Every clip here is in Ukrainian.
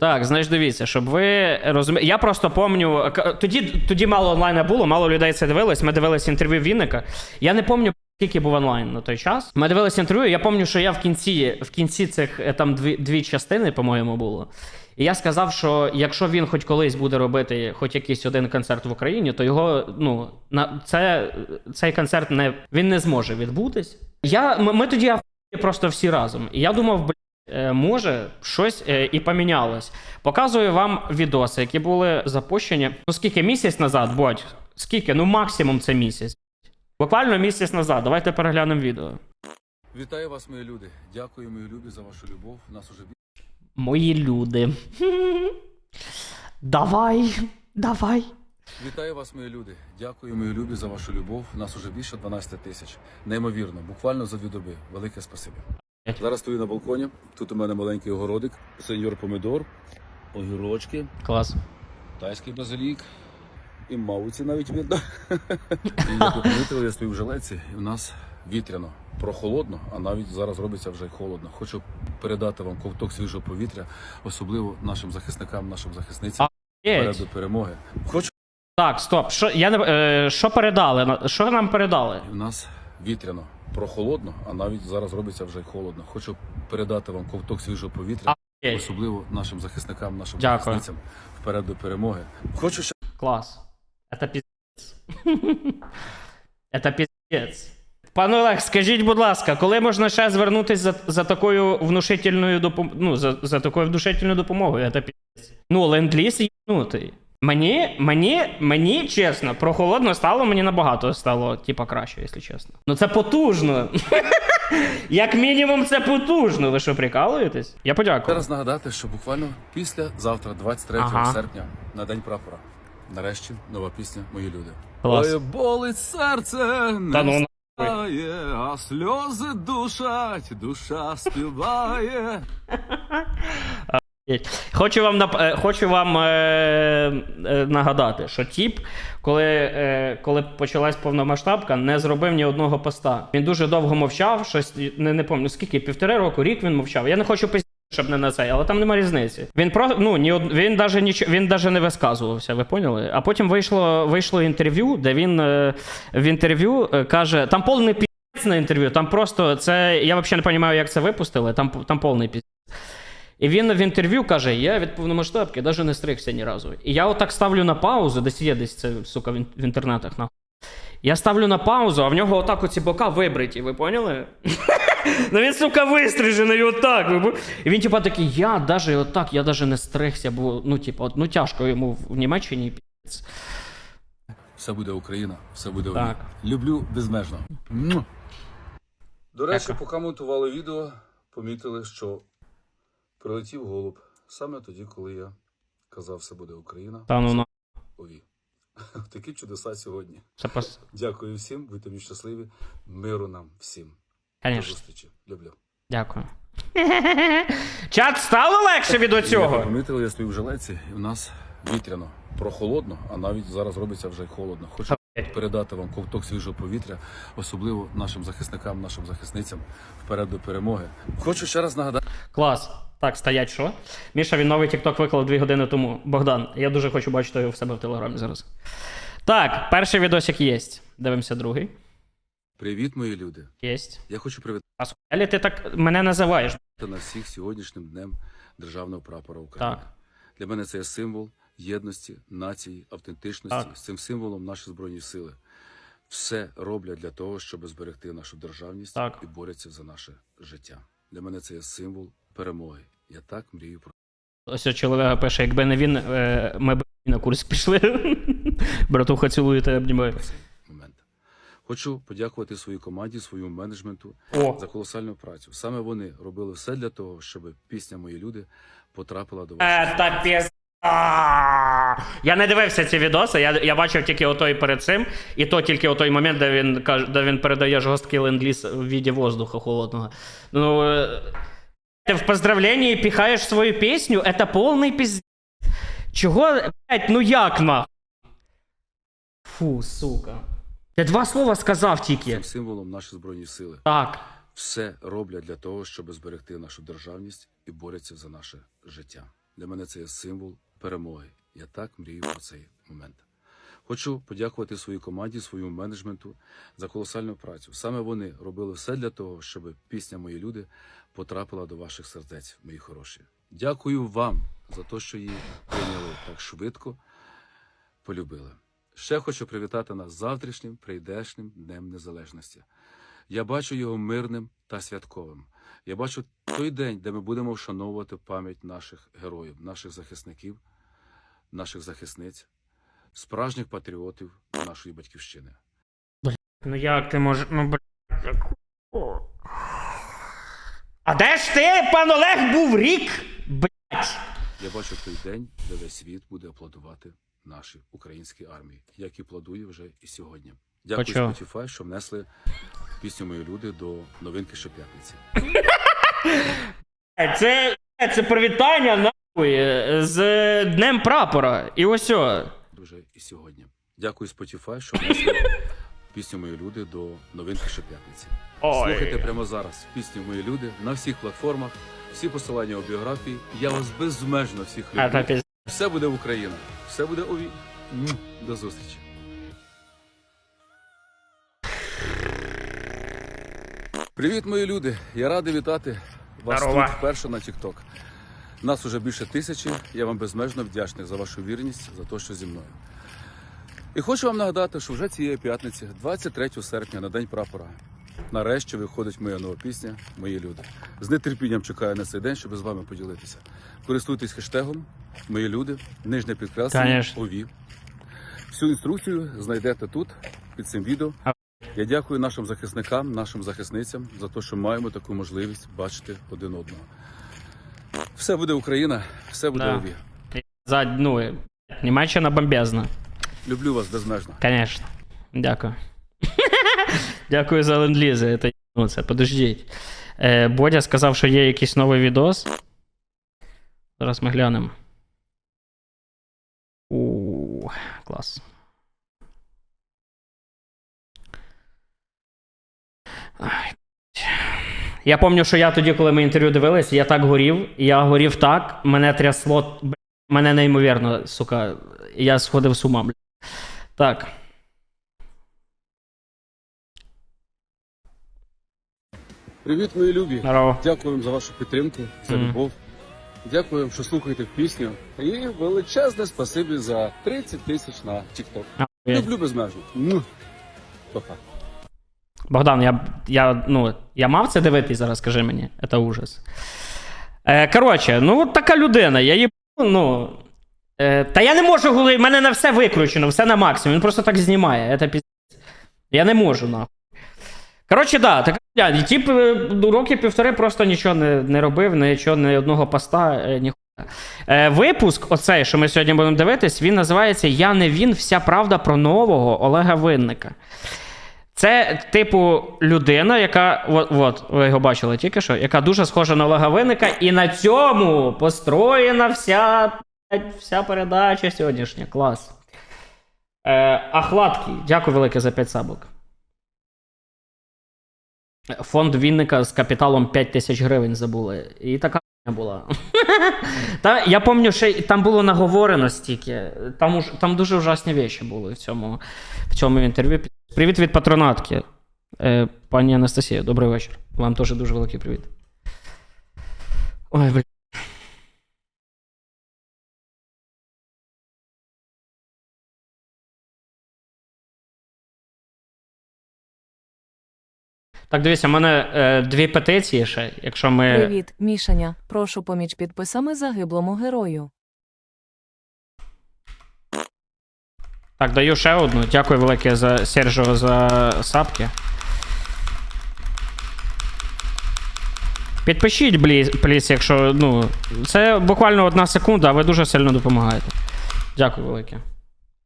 Так, знаєш, дивіться, щоб ви розуміли. Я просто пам'ятаю, тоді, тоді мало онлайна було, мало людей це дивилось. Ми дивилися інтерв'ю Вінника. Я не пам'ятаю, скільки був онлайн на той час. Ми дивилися інтерв'ю. Я пам'ятаю, що я в кінці, в кінці цих е, там дві, дві частини, по-моєму, було. І я сказав, що якщо він хоч колись буде робити хоч якийсь один концерт в Україні, то його ну на це цей концерт не він не зможе відбутись. Я ми, ми тоді просто всі разом. І я думав, може щось е, і помінялось. Показую вам відоси, які були запущені. Ну скільки місяць назад, бодь? Скільки? Ну максимум це місяць. Буквально місяць назад. Давайте переглянемо відео. Вітаю вас, мої люди. Дякую, мої любі, за вашу любов. Нас уже Мої люди. Давай, давай. Вітаю вас, мої люди. Дякую, мої любі, за вашу любов. Нас уже більше 12 тисяч. Неймовірно, буквально за дві доби. Велике спасибі. Зараз стою на балконі. Тут у мене маленький огородик, сеньор помідор, огірочки, Клас. тайський базилік і мауці навіть видно. І як ви помітили, я стою в жилеці, і в нас вітряно, прохолодно, а навіть зараз робиться вже й холодно. Хочу передати вам ковток свіжого повітря, особливо нашим захисникам, нашим захисницям. До перемоги. Хочу Так, стоп. Що, я не, е, що передали? Що нам передали? У нас вітряно, прохолодно, а навіть зараз робиться вже й холодно. Хочу передати вам ковток свіжого повітря, Єть. особливо нашим захисникам, нашим Дякую. захисницям вперед до перемоги. Хочу ще Клас. Это піздець. Это піздець. Пане Олег, скажіть, будь ласка, коли можна ще звернутися за, за такою внушительною допомогою, ну, за, за такою внушительною допомогою? Это піздець. Ну, ленд-ліз їбнутий. Мені, мені, мені, чесно, прохолодно стало, мені набагато стало, типа, краще, якщо чесно. Ну це потужно. Як мінімум, це потужно. Ви що, прикалуєтесь? Я подякую. зараз нагадати, що буквально після завтра, 23 Ага. серпня, на день прапора. Нарешті нова пісня Мої люди. Клас. Ой, болить серце, не Та ну, знає, а сльози душать, душа співає. Хочу вам нап... е, хочу вам е... е, нагадати, що тіп, коли, е... коли почалась повномасштабка, не зробив ні одного поста. Він дуже довго мовчав, щось не, не пам'ятаю, скільки півтори року, рік він мовчав. Я не хочу пиздіти, щоб не на це, але там нема різниці. Він про ну ні од- він даже нічого він даже не висказувався. Ви поняли? А потім вийшло вийшло інтерв'ю, де він е... в інтерв'ю е, каже: там повний піздець на інтерв'ю. Там просто це я взагалі не розумію, як це випустили. Там там повний піздець. І він в інтерв'ю каже: я від повномасштабки навіть не стригся ні разу. І я отак ставлю на паузу, десь є десь це, сука, в, інтернетах. нахуй. Я ставлю на паузу, а в нього отак оці бока вибриті, ви поняли? Ну він, сука, вистрижений отак. І він, типа, такий, я даже отак, я даже не стригся, бо ну, типа, ну тяжко йому в Німеччині. пі***ць. Все буде Україна, все буде Так. Україна. Люблю безмежно. Му. До речі, Дякую. поки монтували відео, помітили, що прилетів голуб саме тоді, коли я казав, все буде Україна. Та ну на. Ові. Такі чудеса сьогодні. Пос... Дякую всім, будьте мені щасливі. Миру нам всім. До зустрічі. Люблю. Дякую. Чат стало легше від оцього? помітили, я стою в жилеці, і в нас вітряно, прохолодно, а навіть зараз робиться вже й холодно. Хочу передати вам ковток свіжого повітря, особливо нашим захисникам, нашим захисницям вперед до перемоги. Хочу ще раз нагадати. Клас. Так, стоять що? Міша, він новий TikTok виклав дві години тому. Богдан, я дуже хочу бачити його в себе в телеграмі зараз. Так, перший відосик є. Дивимося другий. Привіт, мої люди! Єсть. Я хочу привітати А скалі ти так мене називаєш? на всіх сьогоднішнім днем державного прапора України. Так. Для мене це є символ єдності, нації, автентичності. Так. З цим символом наші збройні сили все роблять для того, щоб зберегти нашу державність Так. і борються за наше життя. Для мене це є символ перемоги. Я так мрію про Ось чоловіка пише, якби не він, е, ми б на курс пішли. Братуха цілує тебе, обнімає. Хочу подякувати своїй команді, своєму менеджменту О, за колосальну працю. Саме вони робили все для того, щоб пісня Мої люди потрапила до Це пізда. Я не дивився ці відоси, я, я бачив тільки отой перед цим, і то тільки отой момент, де він каже, де він передає жорсткий ленд-ліз в віді воздуха холодного. Ну, ти в поздравленні піхаєш свою пісню, це повний піздець. Чого, блядь, ну як нахуй? Фу, сука. Ти два слова сказав тільки. Цим символом наші збройні сили Так. все роблять для того, щоб зберегти нашу державність і борються за наше життя. Для мене це є символ перемоги. Я так мрію про цей момент. Хочу подякувати своїй команді, своєму менеджменту за колосальну працю. Саме вони робили все для того, щоб пісня Мої люди потрапила до ваших сердець, мої хороші. Дякую вам за те, що її прийняли так швидко, полюбили. Ще хочу привітати нас завтрашнім прийдешнім Днем Незалежності. Я бачу його мирним та святковим. Я бачу той день, де ми будемо вшановувати пам'ять наших героїв, наших захисників, наших захисниць, справжніх патріотів нашої батьківщини. Ну як ти можеш. Ну, блядь, А де ж ти, пан Олег, був рік? Блять. Я бачу той день, де весь світ буде аплодувати нашій українській армії, як і аплодує вже і сьогодні. Дякую Почув. Spotify, що внесли пісню Мої люди до новинки щоп'ятниці. Це, це привітання нахуй з Днем прапора. І ось. Вже і сьогодні. Дякую Spotify, що внесли пісню Мої люди до новинки щоп'ятниці. Слухайте прямо зараз пісню Мої люди на всіх платформах, всі посилання у біографії. Я вас безмежно всіх люблю. Все буде Україна, все буде у ві- М, До зустрічі. Привіт, мої люди! Я радий вітати вас Здорово. тут вперше на TikTok. Нас уже більше тисячі. Я вам безмежно вдячний за вашу вірність, за те, що зі мною. І хочу вам нагадати, що вже цієї п'ятниці, 23 серпня, на День прапора, нарешті виходить моя нова пісня Мої люди. З нетерпінням чекаю на цей день, щоб з вами поділитися. Користуйтесь хештегом Мої люди, нижнє підкреслення ОВІ. Всю інструкцію знайдете тут, під цим відео. Я дякую нашим захисникам, нашим захисницям за те, що маємо таку можливість бачити один одного. Все буде Україна, все буде Да. За, ну, Німеччина бомбезна. Люблю вас безмежно. Конечно. Дякую. Дякую за ленд-лізи. Це, ну, це подождіть. Е, Бодя сказав, що є якийсь новий відос. Зараз ми глянемо. У, клас. Ай, блядь. Я пам'ятаю, що я тоді, коли ми інтерв'ю дивились, я так горів, я горів так, мене трясло, мене неймовірно, сука, я сходив з ума, блядь. Так. Привіт, мої любі! Здорово. Дякую за вашу підтримку, за Мгм. любов. Дякую що слухаєте пісню. І величезне спасибі за 30 тисяч на TikTok. Люблю безмежно. Ну, Па-па. Богдан, я, я, ну, я мав це дивитись зараз, скажи мені. Це ужас. Е, коротше, ну от така людина. Я її. Ну, е, та я не можу, в мене на все викручено, все на максимум. Він просто так знімає. Це. Я не можу, нахуй. Коротше, да, така я, і тип е, роки півтори просто нічого не, не робив, нічого, ні одного поста, е, ніхуя. Е, випуск, оцей, що ми сьогодні будемо дивитись, він називається Я не він. Вся правда про нового Олега Винника. Це, типу, людина, яка. От, от, ви його бачили тільки що, яка дуже схожа на Олега Винника, і на цьому построєна вся, вся передача сьогоднішня. Клас. Е, Ахладкий, дякую велике за 5 сабок. Фонд Вінника з капіталом 5 тисяч гривень забули. І така була. Та, я пам'ятаю, що там було наговорено стільки. Там, там дуже ужасні речі були в цьому, в цьому інтерв'ю. Привіт від патронатки. Е, пані Анастасія, добрий вечір. Вам теж дуже великий привіт. Ой, блін. Так, дивіться, в мене е, дві петиції ще, якщо ми. Привіт, Мішаня. Прошу поміч підписами загиблому герою. Так, даю ще одну. Дякую велике за Сержо за сапки. Підпишіть, пліс, якщо. Ну, це буквально одна секунда, а ви дуже сильно допомагаєте. Дякую велике.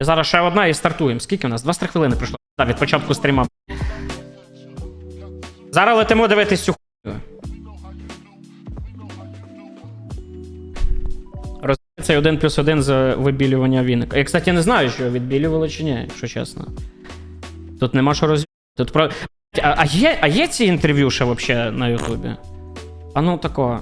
І зараз ще одна і стартуємо. Скільки у нас? 23 хвилини пройшло Так, від початку стріма. Зараз летимо дивитись цю хуйню. Розбирається 1 плюс один за вибілювання віника. Я, кстати, не знаю, що відбілювали чи ні, якщо чесно. Тут нема що роз... Тут про. А, а, є, а є ці інтерв'ю ще взагалі на Ютубі? А ну такого.